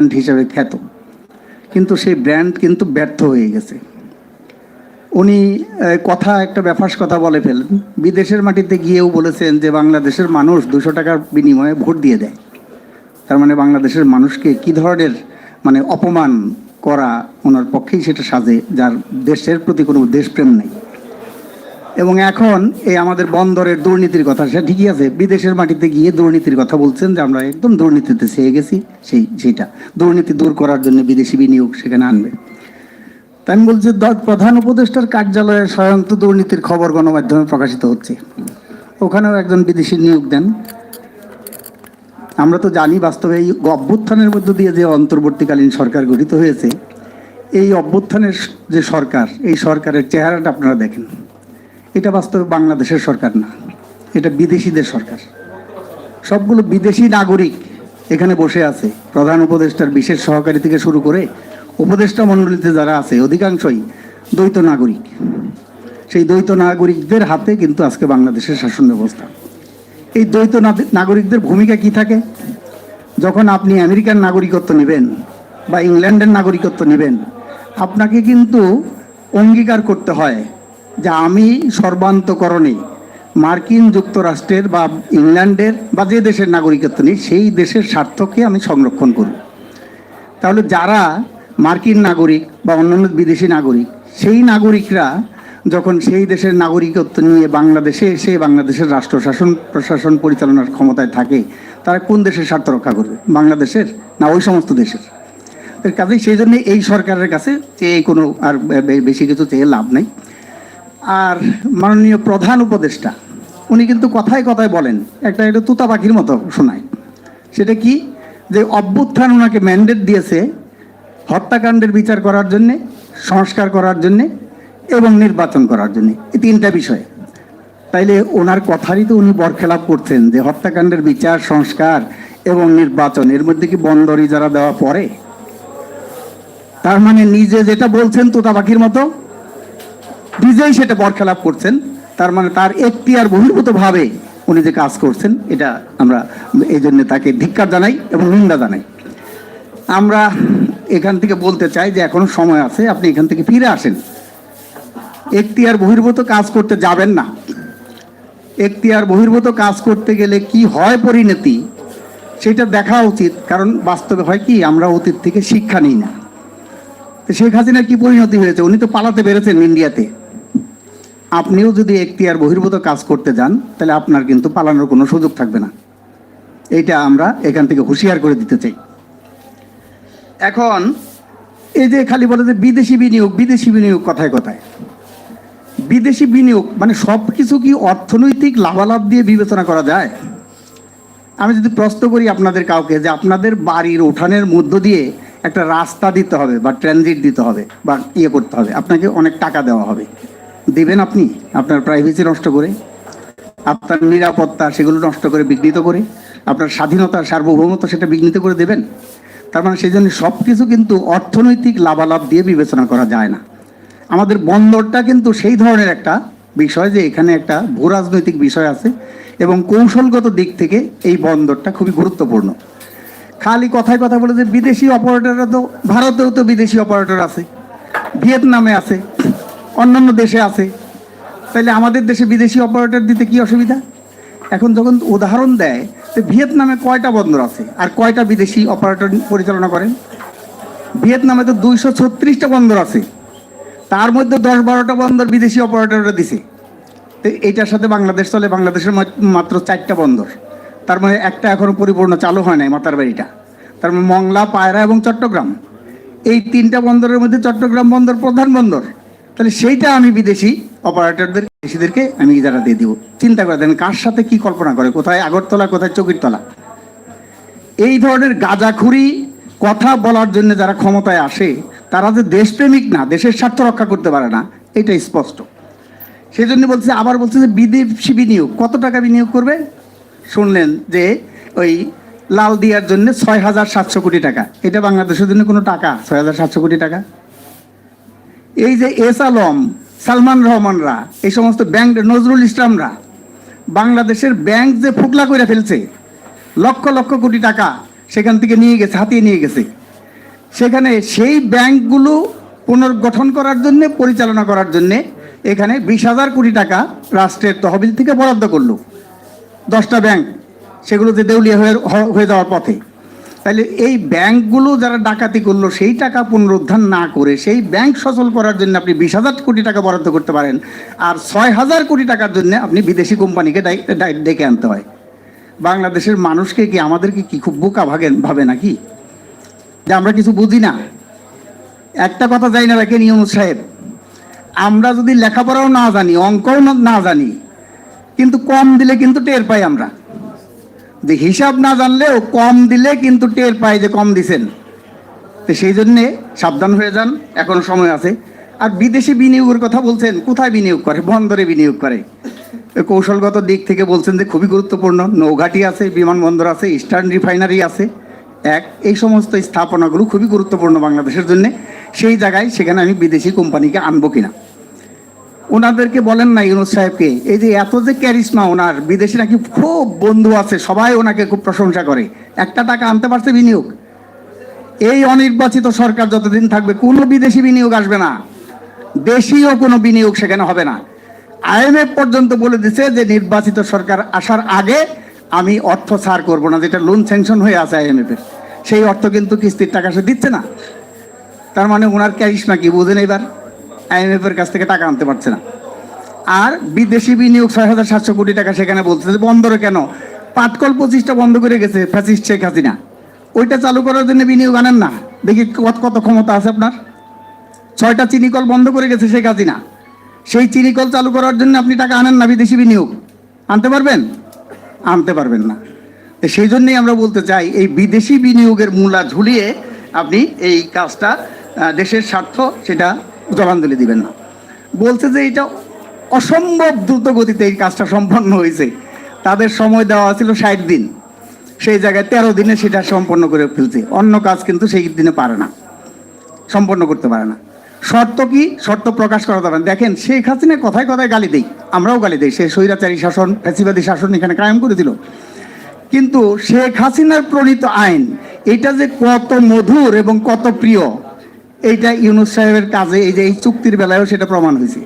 Brand হিসেবে খ্যাত। কিন্তু সেই ব্র্যান্ড কিন্তু ব্যর্থ হয়ে গেছে। উনি কথা, একটা ব্যাপার কথা বলে ফেলেন। বিদেশের মাটিতে গিয়েও বলেছেন যে বাংলাদেশের মানুষ দুশো টাকার বিনিময়ে ভোট দিয়ে দেয়। তার মানে বাংলাদেশের মানুষকে কি ধরনের মানে অপমান করা ওনার পক্ষেই সেটা সাজে, যার দেশের প্রতি কোনো দেশপ্রেম নেই। এবং এখন এই আমাদের বন্দরের দুর্নীতির কথা সেটা ঠিকই আছে, বিদেশের মাটিতে গিয়ে দুর্নীতির কথা বলছেন যে আমরা একদম দুর্নীতিতে চেয়ে গেছি, সেই, সেইটা। দুর্নীতি দূর করার জন্য বিদেশি বিনিয়োগ সেখানে আনবে। তাই আমি বলছি প্রধান উপদেষ্টার কার্যালয়ে স্বয়ং দুর্নীতির খবর গণমাধ্যমে প্রকাশিত হচ্ছে। ওখানেও একজন বিদেশি নিয়োগ দেন। আমরা তো জানি বাস্তবে এই অভ্যুত্থানের মধ্য দিয়ে যে অন্তর্বর্তীকালীন সরকার গঠিত হয়েছে, এই অভ্যুত্থানের যে সরকার, এই সরকারের চেহারাটা আপনারা দেখেন। এটা বাস্তবে বাংলাদেশের সরকার না, এটা বিদেশিদের সরকার। সবগুলো বিদেশি নাগরিক এখানে বসে আছে, প্রধান উপদেষ্টার বিশেষ সহকারী থেকে শুরু করে উপদেষ্টা মণ্ডলীতে যারা আছে, অধিকাংশই দ্বৈত নাগরিক। সেই দ্বৈত নাগরিকদের হাতে কিন্তু আজকে বাংলাদেশের শাসন ব্যবস্থা। এই দ্বৈত নাগরিকদের ভূমিকা কি থাকে? যখন আপনি আমেরিকান নাগরিকত্ব নেবেন বা ইংল্যান্ডের নাগরিকত্ব নেবেন, আপনাকে কিন্তু অঙ্গীকার করতে হয় যে আমি সর্বান্তকরণে। মার্কিন যুক্তরাষ্ট্রের বা ইংল্যান্ডের বা যে দেশের নাগরিকত্ব নিই, সেই দেশের স্বার্থকে আমি সংরক্ষণ করব। তাহলে যারা মার্কিন নাগরিক বা অন্যান্য বিদেশি নাগরিক, সেই নাগরিকরা যখন সেই দেশের নাগরিকত্ব নিয়ে বাংলাদেশে এসে বাংলাদেশের রাষ্ট্র শাসন, প্রশাসন পরিচালনার ক্ষমতায় থাকে, তারা কোন দেশের স্বার্থ রক্ষা করবে? বাংলাদেশের না ওই সমস্ত দেশের? কাজেই সেই জন্য এই সরকারের কাছে চেয়ে কোনো আর বেশি কিছু চেয়ে লাভ নেই। আর মাননীয় প্রধান উপদেষ্টা, উনি কিন্তু কথায় কথায় বলেন, একটা একটা তুতা পাখির মতো শোনায়। সেটা কি? যে অভ্যুত্থান ওনাকে ম্যান্ডেট দিয়েছে হত্যাকাণ্ডের বিচার করার জন্যে, সংস্কার করার জন্যে এবং নির্বাচন করার জন্যে, এই তিনটা বিষয়। তাইলে ওনার কথারই তো উনি বরখেলাপ করছেন যে হত্যাকাণ্ডের বিচার, সংস্কার এবং নির্বাচন, এর মধ্যে কি বন্দরি যারা দেওয়া পড়ে? তার মানে নিজে যেটা বলছেন তোতা পাখির মতো নিজেই সেটা বরখেলাপ করছেন, তার মানে তার এখতিয়ার বহির্ভূত ভাবে উনি যে কাজ করছেন, এটা আমরা এই জন্য তাকে ধিক্কার জানাই এবং নিন্দা জানাই। আমরা এখান থেকে বলতে চাই যে এখনও সময় আছে, আপনি এখান থেকে ফিরে আসেন। এখতিয়ার বহির্ভূত কাজ করতে যাবেন না। এখতিয়ার বহির্ভূত কাজ করতে গেলে কি হয় পরিণতি, সেটা দেখা উচিত, কারণ বাস্তবে হয় কি, আমরা অতীত থেকে শিক্ষা নিই না। শেখ হাসিনার কি পরিণতি হয়েছে? উনি তো পালাতে পেরেছেন ইন্ডিয়াতে। আপনিও যদি এখতিয়ার বহির্ভূত কাজ করতে যান, তাহলে আপনার কিন্তু পালানোর কোনো সুযোগ থাকবে না। এইটা আমরা এখান থেকে হুঁশিয়ার করে দিতে চাই। এখন, এই যে খালি বলে যে বিদেশি বিনিয়োগ বিদেশি বিনিয়োগ কথায় কথায়। বিদেশি বিনিয়োগ মানে সব কিছু কি অর্থনৈতিক লাভালাভ দিয়ে বিবেচনা করা যায়? আমি যদি প্রশ্ন করি আপনাদের কাউকে যে আপনাদের বাড়ির উঠানের মধ্য দিয়ে একটা রাস্তা দিতে হবে বা ট্রানজিট দিতে হবে বা ইয়ে করতে হবে, আপনাকে অনেক টাকা দেওয়া হবে। দিবেন আপনি আপনার প্রাইভেসি নষ্ট করে, আপনার নিরাপত্তা সেগুলো নষ্ট করে বিঘ্নিত করে, আপনার স্বাধীনতা, সার্বভৌমত্ব সেটা বিঘ্নিত করে দেবেন। তার মানে সেই জন্য সব কিছু কিন্তু অর্থনৈতিক লাভালাভ দিয়ে বিবেচনা করা যায় না। আমাদের বন্দরটা কিন্তু সেই ধরনের একটা বিষয় যে এখানে একটা ভূ রাজনৈতিক বিষয় আছে এবং কৌশলগত দিক থেকে এই বন্দরটা খুবই গুরুত্বপূর্ণ। খালি কথায় কথা বলে যে বিদেশি অপারেটররা তো, ভারতেও তো বিদেশি অপারেটর আছে, ভিয়েতনামে আছে। অন্যান্য দেশে আছে। তাহলে আমাদের দেশে বিদেশি অপারেটর দিতে কি অসুবিধা? এখন যখন উদাহরণ দেয়, তো ভিয়েতনামে কয়টা বন্দর আছে আর কয়টা বিদেশি অপারেটর পরিচালনা করেন? ভিয়েতনামে তো দুইশো ছত্রিশটা বন্দর আছে। তার মধ্যে দশ বারোটা বন্দর বিদেশি অপারেটররা দিছে। তো এইটার সাথে বাংলাদেশ চলে, বাংলাদেশের মাত্র চারটা বন্দর। তার মানে একটা এখনও পরিপূর্ণ চালু হয় নাই মাতার বাড়িটা। তার মানে মংলা, পায়রা এবং চট্টগ্রাম। এই তিনটা বন্দরের মধ্যে চট্টগ্রাম বন্দর প্রধান বন্দর। তাহলে সেইটা আমি বিদেশি অপারেটরদের, বিদেশিদেরকে আমি ইজারা দিয়ে দিব। চিন্তা করে দেন কার সাথে কি কল্পনা করে, কোথায় আগরতলা, কোথায় চকিরতলা এই ধরনের গাঁজাখুরি কথা বলার জন্য যারা ক্ষমতায় আসে, তারা যে দেশপ্রেমিক না, দেশের স্বার্থ রক্ষা করতে পারে না এটা স্পষ্ট। সেই জন্য বলছে, আবার বলছে যে বিদেশি বিনিয়োগ, কত টাকা বিনিয়োগ করবে? শুনলেন যে ওই লাল দিয়ার জন্য ছয় হাজার সাতশো কোটি টাকা। এটা বাংলাদেশের জন্য কোনো টাকা, ছয় হাজার সাতশো কোটি টাকা। এই যে এস আলম, সালমান রহমানরা, এই সমস্ত ব্যাংক নজরুল ইসলামরা, বাংলাদেশের ব্যাংক যে ফুকলা করে ফেলছে, লক্ষ লক্ষ কোটি টাকা সেখান থেকে নিয়ে গেছে, হাতিয়ে নিয়ে গেছে। সেখানে সেই ব্যাংকগুলো পুনর্গঠন করার জন্য, পরিচালনা করার জন্য এখানে বিশ হাজার কোটি টাকা রাষ্ট্রের তহবিল থেকে বরাদ্দ করল। দশটা ব্যাংক সেগুলোতে দেউলিয়া হয়ে হয়ে যাওয়ার পথে। তাহলে এই ব্যাংকগুলো যারা ডাকাতি করল, সেই টাকা পুনরুদ্ধার না করে সেই ব্যাংক সচল করার জন্য আপনি বিশ হাজার কোটি টাকা বরাদ্দ করতে পারেন আর ছয় হাজার কোটি টাকার জন্য আপনি বিদেশি কোম্পানিকে ডেকে আনতে হয়। বাংলাদেশের মানুষকে কি আমাদেরকে কি খুব বোকা ভাগেন ভাবে নাকি? যে আমরা কিছু বুঝি না। একটা কথা যাই না রাখেন ইউনুস সাহেব। আমরা যদি লেখাপড়াও না জানি, অঙ্কও না জানি, কিন্তু কম দিলে কিন্তু টের পাই আমরা। যে হিসাব না জানলেও কম দিলে কিন্তু টের পাই যে কম দিছেন। তো সেই জন্যে সাবধান হয়ে যান, এখনও সময় আছে। আর বিদেশি বিনিয়োগের কথা বলছেন, কোথায় বিনিয়োগ করে? বন্দরে বিনিয়োগ করে। কৌশলগত দিক থেকে বলছেন যে খুবই গুরুত্বপূর্ণ। নৌঘাটি আছে, বিমানবন্দর আছে, ইস্টার্ন রিফাইনারি আছে। এক, এই সমস্ত স্থাপনাগুলো খুবই গুরুত্বপূর্ণ বাংলাদেশের জন্য। সেই জায়গায় সেখানে আমি বিদেশি কোম্পানিকে আনব কিনা। ওনাদেরকে বলেন না ইউনুস সাহেবকে, এই যে এত যে ক্যারিসমা ওনার, বিদেশে নাকি খুব বন্ধু আছে, সবাই ওনাকে খুব প্রশংসা করে। একটা টাকা আনতে পারছে বিনিয়োগ। এই অনির্বাচিত সরকার যতদিন থাকবে, কোনো বিদেশি বিনিয়োগ আসবে না। দেশীয় কোনো বিনিয়োগ সেখানে হবে না। আইএমএফ পর্যন্ত বলে দিছে যে নির্বাচিত সরকার আসার আগে আমি অর্থ ছাড় করব না, যেটা লোন স্যাংশন হয়ে আছে আইএমএফ এর। সেই অর্থ কিন্তু কিস্তির টাকা সে দিচ্ছে না। তার মানে ওনার ক্যারিশমা কি, বুঝেন এবার। আইএমএফ এর কাছ থেকে টাকা আনতে পারছে না। আর বিদেশি বিনিয়োগ ছয় হাজার সাতশো কোটি টাকা সেখানে বলছে যে বন্দরে কেন? পাটকল পঁচিশটা বন্ধ করে গেছে, ফ্যাসিস্ট শেখ হাসিনা। ওইটা চালু করার জন্য বিনিয়োগ আনেন না। দেখি কত কত ক্ষমতা আছে আপনার? ছয়টা চিনিকল বন্ধ করে গেছে শেখ হাসিনা। সেই চিনিকল চালু করার জন্য আপনি টাকা আনেন না বিদেশি বিনিয়োগ। আনতে পারবেন? আনতে পারবেন না। তো সেই জন্যই আমরা বলতে চাই, এই বিদেশি বিনিয়োগের মূলা ঝুলিয়ে আপনি এই কাজটা দেশের স্বার্থ সেটা জলাঞ্জলি দিবেন না। বলছে যে এটা অসম্ভব দ্রুত গতিতে এই কাজটা সম্পন্ন হয়েছে। তাদের সময় দেওয়া ছিল ষাট দিন। সেই জায়গায় তেরো দিনে সেটা সম্পন্ন করে ফেলছে। অন্য কাজ কিন্তু সেই দিনে পারে না। সম্পন্ন করতে পারে না। শর্ত কি? শর্ত প্রকাশ করা যাবে। দেখেন, শেখ হাসিনা কথায় কথায় গালি দেই। আমরাও গালি দেই। সে স্বৈরাচারী শাসন, ফ্যাসিবাদী শাসন এখানে কায়েম করেছিল। কিন্তু শেখ হাসিনার প্রণীত আইন, এটা যে কত মধুর এবং কত প্রিয় এইটা ইউনুস সাহেবের কাজে এই যে এই চুক্তির বেলায়ও সেটা প্রমাণ হয়েছে।